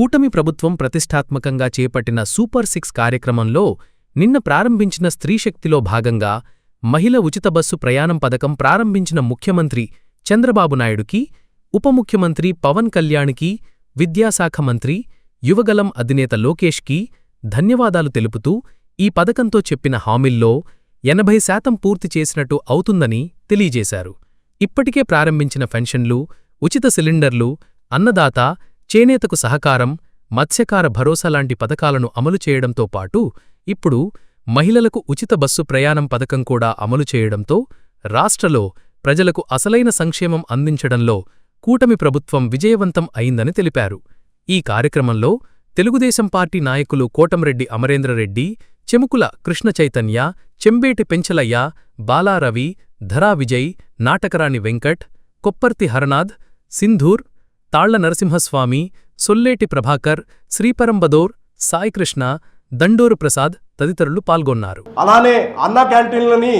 కూటమి ప్రభుత్వం ప్రతిష్టాత్మకంగా చేపట్టిన సూపర్ సిక్స్ కార్యక్రమంలో నిన్న ప్రారంభించిన స్త్రీశక్తిలో భాగంగా మహిళ ఉచిత బస్సు ప్రయాణం పథకం ప్రారంభించిన ముఖ్యమంత్రి చంద్రబాబు నాయుడుకి ఉప ముఖ్యమంత్రి పవన్ కళ్యాణ్కి విద్యాశాఖ మంత్రి యువగలం అధినేత లోకేష్కి ధన్యవాదాలు తెలుపుతూ ఈ పథకంతో చెప్పిన హామీల్లో ఎనభై శాతం పూర్తి చేసినట్టు అవుతుందని తెలియజేశారు. ఇప్పటికే ప్రారంభించిన పెన్షన్లు ఉచిత సిలిండర్లు అన్నదాత చేనేతకు సహకారం మత్స్యకార భరోసా లాంటి పథకాలను అమలు చేయడంతో పాటు ఇప్పుడు మహిళలకు ఉచిత బస్సు ప్రయాణం పథకం కూడా అమలు చేయడంతో రాష్ట్రలో ప్రజలకు అసలైన సంక్షేమం అందించడంలో కూటమి ప్రభుత్వం విజయవంతం అయిందని తెలిపారు. ఈ కార్యక్రమంలో తెలుగుదేశం పార్టీ నాయకులు కోటంరెడ్డి అమరేంద్రరెడ్డి చెముకుల కృష్ణ చైతన్య చెంబేటి పెంచలయ్య బాలారవి ధరా విజయ్ నాటకరాణి వెంకట్ కొప్పర్తి హరనాథ్ సింధూర్ తాళ్ళ నరసింహస్వామి సొల్లేటి ప్రభాకర్ శ్రీపరంబదోర్ సాయికృష్ణ దండోరు ప్రసాద్ తదితరులు పాల్గొన్నారు. అలానే అన్న క్యాంటీన్లని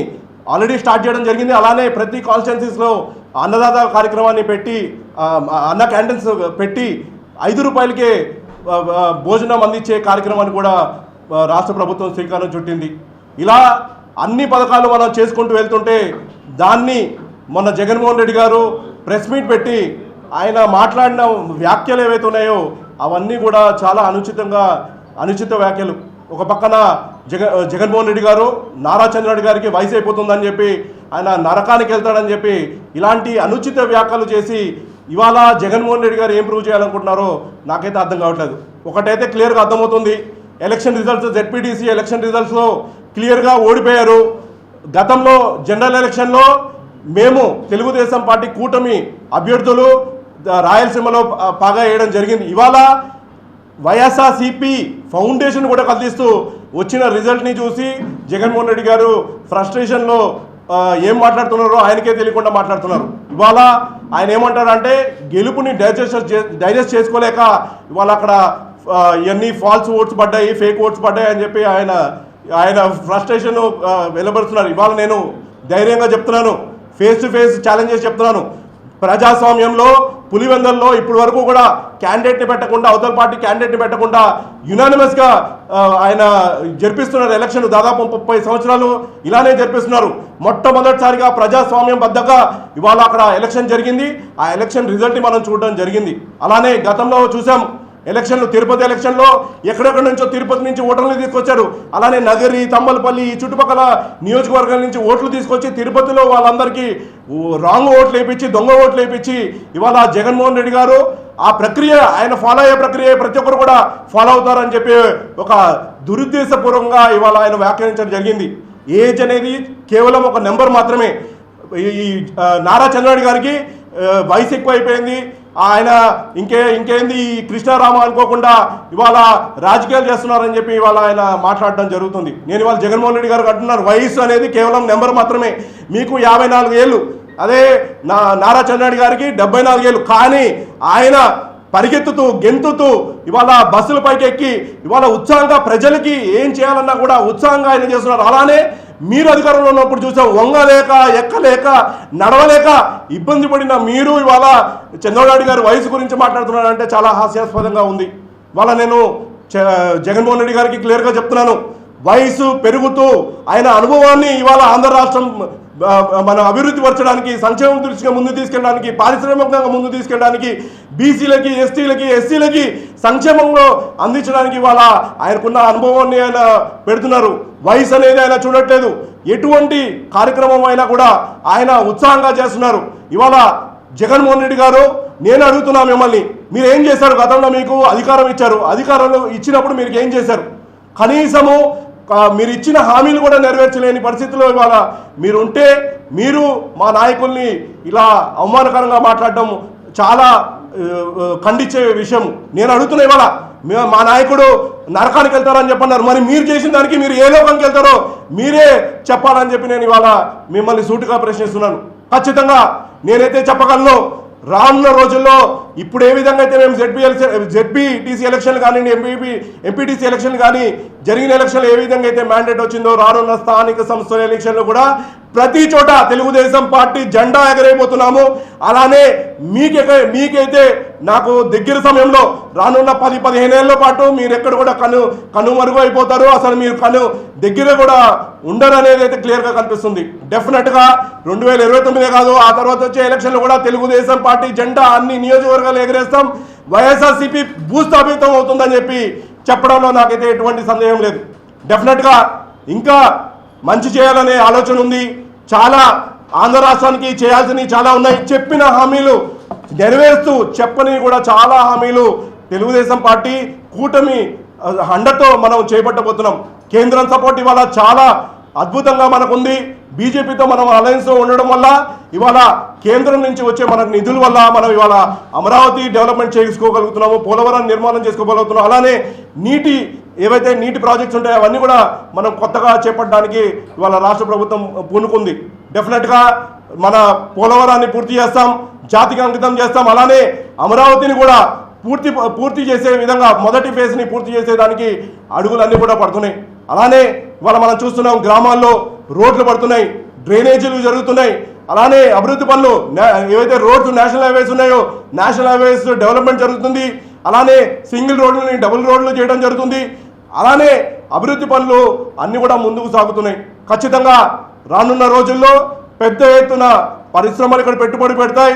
ఆల్రెడీ స్టార్ట్ చేయడం జరిగింది. అలానే ప్రతి కాన్స్టిట్యున్సీస్లో అన్నదాత కార్యక్రమాన్ని పెట్టి అన్న క్యాంటీన్స్ పెట్టి ఐదు రూపాయలకే భోజనం అందించే కార్యక్రమాన్ని కూడా రాష్ట్ర ప్రభుత్వం శ్రీకారం చుట్టింది. ఇలా అన్ని పథకాలు మనం చేసుకుంటూ వెళ్తుంటే దాన్ని మొన్న జగన్మోహన్ రెడ్డి గారు ప్రెస్ మీట్ పెట్టి ఆయన మాట్లాడిన వ్యాఖ్యలు ఏవైతే ఉన్నాయో అవన్నీ కూడా చాలా అనుచితంగా అనుచిత వ్యాఖ్యలు. ఒక పక్కన జగ జగన్మోహన్ రెడ్డి గారు నారా చంద్రరెడ్డి గారికి వయసు అయిపోతుందని చెప్పి ఆయన నరకానికి వెళ్తాడని చెప్పి ఇలాంటి అనుచిత వ్యాఖ్యలు చేసి ఇవాళ జగన్మోహన్ రెడ్డి గారు ఏం ప్రూవ్ చేయాలనుకుంటున్నారో నాకైతే అర్థం కావట్లేదు. ఒకటైతే క్లియర్గా అర్థమవుతుంది. ఎలక్షన్ రిజల్ట్స్ జెడ్పీటీసీ ఎలక్షన్ రిజల్ట్స్లో క్లియర్గా ఓడిపోయారు. గతంలో జనరల్ ఎలక్షన్లో మేము తెలుగుదేశం పార్టీ కూటమి అభ్యర్థులు రాయలసీమలో పాగా వేయడం జరిగింది. ఇవాళ వైఎస్ఆర్సీపీ ఫౌండేషన్ కూడా కల్పిస్తూ వచ్చిన రిజల్ట్ని చూసి జగన్మోహన్ రెడ్డి గారు ఫ్రస్ట్రేషన్లో ఏం మాట్లాడుతున్నారో ఆయనకే తెలియకుండా మాట్లాడుతున్నారు. ఇవాళ ఆయన ఏమంటారంటే గెలుపుని డైజెస్ట్ చే- డైజెస్ట్ చేసుకోలేక ఇవాళ అక్కడ ఇవన్నీ ఫాల్స్ ఓట్స్ పడ్డాయి ఫేక్ ఓట్స్ పడ్డాయి అని చెప్పి ఆయన ఆయన ఫ్రస్ట్రేషన్ వెలువరుస్తున్నారు ఇవాళ నేను ధైర్యంగా చెప్తున్నాను. ఫేస్ టు ఫేస్ ఛాలెంజెస్ చెప్తున్నాను. ప్రజాస్వామ్యంలో పులివెందల్లో ఇప్పటి వరకు కూడా క్యాండిడేట్ని పెట్టకుండా అవతల పార్టీ క్యాండిడేట్ని పెట్టకుండా యునానిమస్గా ఆయన జరిపిస్తున్నారు ఎలక్షన్ దాదాపు ముప్పై సంవత్సరాలు ఇలానే జరిపిస్తున్నారు. మొట్టమొదటిసారిగా ప్రజాస్వామ్యం బద్దగా ఇవాళ అక్కడ ఎలక్షన్ జరిగింది. ఆ ఎలక్షన్ రిజల్ట్ని మనం చూడడం జరిగింది. అలానే గతంలో చూసాం ఎలక్షన్లు తిరుపతి ఎలక్షన్లో ఎక్కడెక్కడి నుంచో తిరుపతి నుంచి ఓటర్లు తీసుకొచ్చారు. అలానే నగరి తమ్మలపల్లి ఈ చుట్టుపక్కల నియోజకవర్గాల నుంచి ఓట్లు తీసుకొచ్చి తిరుపతిలో వాళ్ళందరికీ ఓ- రాంగ్ ఓట్లు వేయించి దొంగ ఓట్లు వేయించి ఇవాళ జగన్మోహన్ రెడ్డి గారు ఆ ప్రక్రియ ఆయన ఫాలో అయ్యే ప్రక్రియ ప్రతి ఒక్కరు కూడా ఫాలో అవుతారని చెప్పి ఒక దురుద్దేశపూర్వకంగా ఇవాళ ఆయన వ్యాఖ్యానించడం జరిగింది. ఏజ్ అనేది కేవలం ఒక నెంబర్ మాత్రమే. ఈ నారా చంద్రబాబు గారికి వయసు ఎక్కువ అయిపోయింది ఆయన ఇంకే ఇంకేంది ఈ కృష్ణారామ అనుకోకుండా ఇవాళ రాజకీయాలు చేస్తున్నారని చెప్పి ఇవాళ ఆయన మాట్లాడడం జరుగుతుంది. నేను ఇవాళ జగన్మోహన్ రెడ్డి గారు అంటున్నారు వయసు అనేది కేవలం నెంబర్ మాత్రమే. మీకు యాభై నాలుగు ఏళ్ళు. అదే నా నారా చంద్రబాబు గారికి డెబ్బై నాలుగేళ్ళు కానీ ఆయన పరిగెత్తుతూ గెంతుతూ ఇవాళ బస్సుల పైకి ఎక్కి ఇవాళ ఉత్సాహంగా ప్రజలకి ఏం చేయాలన్నా కూడా ఉత్సాహంగా ఆయన చేస్తున్నారు. అలానే మీరు అధికారంలో ఉన్నప్పుడు చూసాం వంగలేక ఎక్కలేక నడవలేక ఇబ్బంది పడిన మీరు ఇవాళ చంద్రబాబు గారి వయసు గురించి మాట్లాడుతున్నారంటే చాలా హాస్యాస్పదంగా ఉంది. ఇవాళ నేను జగన్మోహన్ రెడ్డి గారికి క్లియర్గా చెప్తున్నాను. వయసు పెరుగుతూ ఆయన అనుభవాన్ని ఇవాళ ఆంధ్ర రాష్ట్రం మనం అభివృద్ధి పరచడానికి సంక్షేమం దృష్టిగా ముందు తీసుకెళ్ళడానికి పారిశ్రామికంగా ముందు తీసుకెళ్ళడానికి బీసీలకి ఎస్టీలకి ఎస్సీలకి సంక్షేమంలో అందించడానికి ఇవాళ ఆయనకున్న అనుభవాన్ని ఆయన పెడుతున్నారు. వయసు అనేది ఆయన చూడట్లేదు. ఎటువంటి కార్యక్రమం అయినా కూడా ఆయన ఉత్సాహంగా చేస్తున్నారు. ఇవాళ జగన్మోహన్ రెడ్డి గారు నేను అడుగుతున్నా మిమ్మల్ని మీరు ఏం చేశారు? గతంలో మీకు అధికారం ఇచ్చారు. అధికారం ఇచ్చినప్పుడు మీరు ఏం చేశారు? కనీసము మీరు ఇచ్చిన హామీలు కూడా నెరవేర్చలేని పరిస్థితిలో ఇవాళ మీరు ఉంటే మీరు మా నాయకుల్ని ఇలా అవమానకరంగా మాట్లాడడం చాలా ఖండించే విషయం. నేను అడుగుతున్నా ఇవాళ మా నాయకుడు నరకానికి వెళ్తారని చెప్పన్నారు. మరి మీరు చేసిన దానికి మీరు ఏ లోకానికి వెళ్తారో మీరే చెప్పాలని చెప్పి నేను ఇవాళ మిమ్మల్ని సూటిగా ప్రశ్నిస్తున్నాను. ఖచ్చితంగా నేనైతే చెప్పగలను రానున్న రోజుల్లో ఇప్పుడు ఏ విధంగా అయితే మేము జెడ్పీ జెడ్పీటీసీ ఎలక్షన్లు కానివ్వండి ఎంపీపీ ఎంపీటీసీ ఎలక్షన్లు కానీ జరిగిన ఎలక్షన్లు ఏ విధంగా అయితే మ్యాండేట్ వచ్చిందో రానున్న స్థానిక సంస్థల ఎలక్షన్లు కూడా ప్రతి చోట తెలుగుదేశం పార్టీ జెండా ఎగరైపోతున్నాము అలానే మీకే మీకైతే నాకు దగ్గర సమయంలో రానున్న పది పదిహేను ఏళ్ళ పాటు మీరు ఎక్కడ కూడా కను కనుమరుగు అయిపోతారు. అసలు మీరు కను దగ్గర కూడా ఉండరు అనేది అయితే క్లియర్గా కనిపిస్తుంది. డెఫినెట్గా రెండు వేల ఇరవై తొమ్మిదే కాదు ఆ తర్వాత వచ్చే ఎలక్షన్లు కూడా తెలుగుదేశం పార్టీ జెండా అన్ని నియోజకవర్గాలు ఎగరేస్తాం. వైఎస్ఆర్సీపీ భూస్థాపితం అవుతుందని చెప్పి చెప్పడంలో నాకైతే ఎటువంటి సందేహం లేదు. డెఫినెట్గా ఇంకా మంచి చేయాలనే ఆలోచన ఉంది. చాలా ఆంధ్ర రాష్ట్రానికి చేయాల్సినవి చాలా ఉన్నాయి. చెప్పిన హామీలు నెరవేరుస్తూ చెప్పని కూడా చాలా హామీలు తెలుగుదేశం పార్టీ కూటమి హండతో అండతో మనం చేపట్టబోతున్నాం. కేంద్రం సపోర్ట్ ఇవాళ చాలా అద్భుతంగా మనకుంది. బీజేపీతో మనం అలయన్స్లో ఉండడం వల్ల ఇవాళ కేంద్రం నుంచి వచ్చే మనకు నిధుల వల్ల మనం ఇవాళ అమరావతి డెవలప్మెంట్ చేసుకోగలుగుతున్నాము పోలవరం నిర్మాణం చేసుకోగలుగుతున్నాం అలానే నీటి ఏవైతే నీటి ప్రాజెక్ట్స్ ఉంటాయో అవన్నీ కూడా మనం కొత్తగా చేపట్టడానికి ఇవాళ రాష్ట్ర ప్రభుత్వం పూనుకుంది. డెఫినెట్గా మన పోలవరాన్ని పూర్తి చేస్తాం జాతికి అంకితం చేస్తాం. అలానే అమరావతిని కూడా పూర్తి పూర్తి చేసే విధంగా మొదటి ఫేజ్ని పూర్తి చేసేదానికి అడుగులన్నీ కూడా పడుతున్నాయి. అలానే ఇవాళ మనం చూస్తున్నాం గ్రామాల్లో రోడ్లు పడుతున్నాయి డ్రైనేజీలు జరుగుతున్నాయి. అలానే అభివృద్ధి పనులు ఏవైతే రోడ్స్ నేషనల్ హైవేస్ ఉన్నాయో నేషనల్ హైవేస్ డెవలప్మెంట్ జరుగుతుంది. అలానే సింగిల్ రోడ్లని డబుల్ రోడ్లు చేయడం జరుగుతుంది. అలానే అభివృద్ధి పనులు అన్నీ కూడా ముందుకు సాగుతున్నాయి. ఖచ్చితంగా రానున్న రోజుల్లో పెద్ద ఎత్తున పరిశ్రమలు ఇక్కడ పెట్టుబడి పెడతాయి.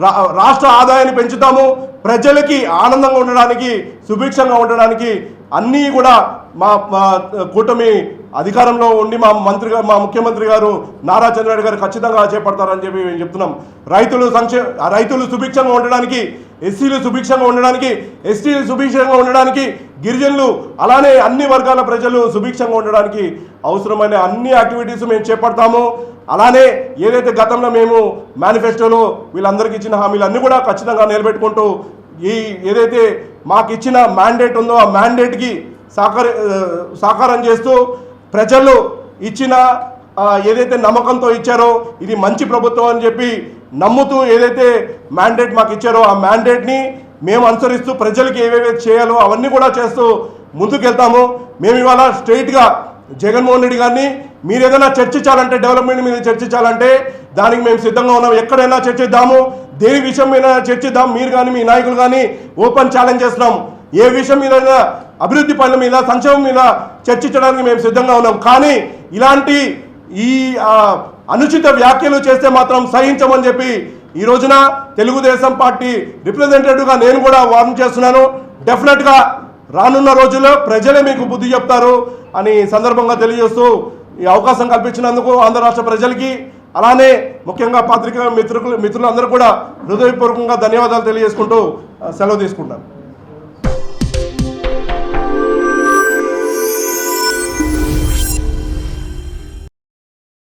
రా- రాష్ట్ర ఆదాయాన్ని పెంచుతాము. ప్రజలకి ఆనందంగా ఉండడానికి సుభిక్షంగా ఉండడానికి అన్నీ కూడా మా కూటమి అధికారంలో ఉండి మా మంత్రి గారు మా ముఖ్యమంత్రి గారు నారా చంద్రబాబు గారు ఖచ్చితంగా చేపడతారని చెప్పి మేము చెప్తున్నాం. రైతులు సంక్షే రైతులు సుభిక్షంగా ఉండడానికి ఎస్సీలు సుభిక్షంగా ఉండడానికి ఎస్టీలు సుభిక్షంగా ఉండడానికి గిరిజనులు అలానే అన్ని వర్గాల ప్రజలు సుభిక్షంగా ఉండడానికి అవసరమైన అన్ని యాక్టివిటీస్ మేము చేపడతాము. అలానే ఏదైతే గతంలో మేము మేనిఫెస్టోలో వీళ్ళందరికీ ఇచ్చిన హామీలన్నీ కూడా ఖచ్చితంగా నిలబెట్టుకుంటూ ఈ ఏదైతే మాకు ఇచ్చిన మ్యాండేట్ ఉందో ఆ మ్యాండేట్కి సాకార సహకారం చేస్తూ ప్రజలు ఇచ్చిన ఏదైతే నమ్మకంతో ఇచ్చారో ఇది మంచి ప్రభుత్వం అని చెప్పి నమ్ముతూ ఏదైతే మ్యాండేట్ మాకు ఇచ్చారో ఆ మ్యాండేట్ని మేము అనుసరిస్తూ ప్రజలకి ఏవేవి చేయాలో అవన్నీ కూడా చేస్తూ ముందుకెళ్తాము. మేము ఇవాళ స్ట్రైట్గా జగన్మోహన్ రెడ్డి గారిని మీరు ఏదైనా చర్చించాలంటే డెవలప్మెంట్ మీద చర్చించాలంటే దానికి మేము సిద్ధంగా ఉన్నాం. ఎక్కడైనా చర్చిద్దాము. దేని విషయం మీద చర్చిద్దాం? మీరు కానీ మీ నాయకులు కానీ ఓపెన్ ఛాలెంజ్ చేస్తున్నాం. ఏ విషయం మీద అభివృద్ధి పనుల మీద సంక్షేమం మీద చర్చించడానికి మేము సిద్ధంగా ఉన్నాం. కానీ ఇలాంటి ఈ అనుచిత వ్యాఖ్యలు చేస్తే మాత్రం సహించమని చెప్పి ఈ రోజున తెలుగుదేశం పార్టీ రిప్రజెంటేటివ్గా నేను కూడా వార్న్ చేస్తున్నాను. డెఫినెట్గా రానున్న రోజుల్లో ప్రజలే మీకు బుద్ధి చెప్తారు అని సందర్భంగా తెలియజేస్తూ ఈ అవకాశం కల్పించినందుకు ఆంధ్ర రాష్ట్ర ప్రజలకి అలానే ముఖ్యంగా పాత్రిక మిత్రులు మిత్రులందరూ కూడా హృదయపూర్వకంగా ధన్యవాదాలు తెలియజేసుకుంటూ సెలవు తీసుకుంటాను.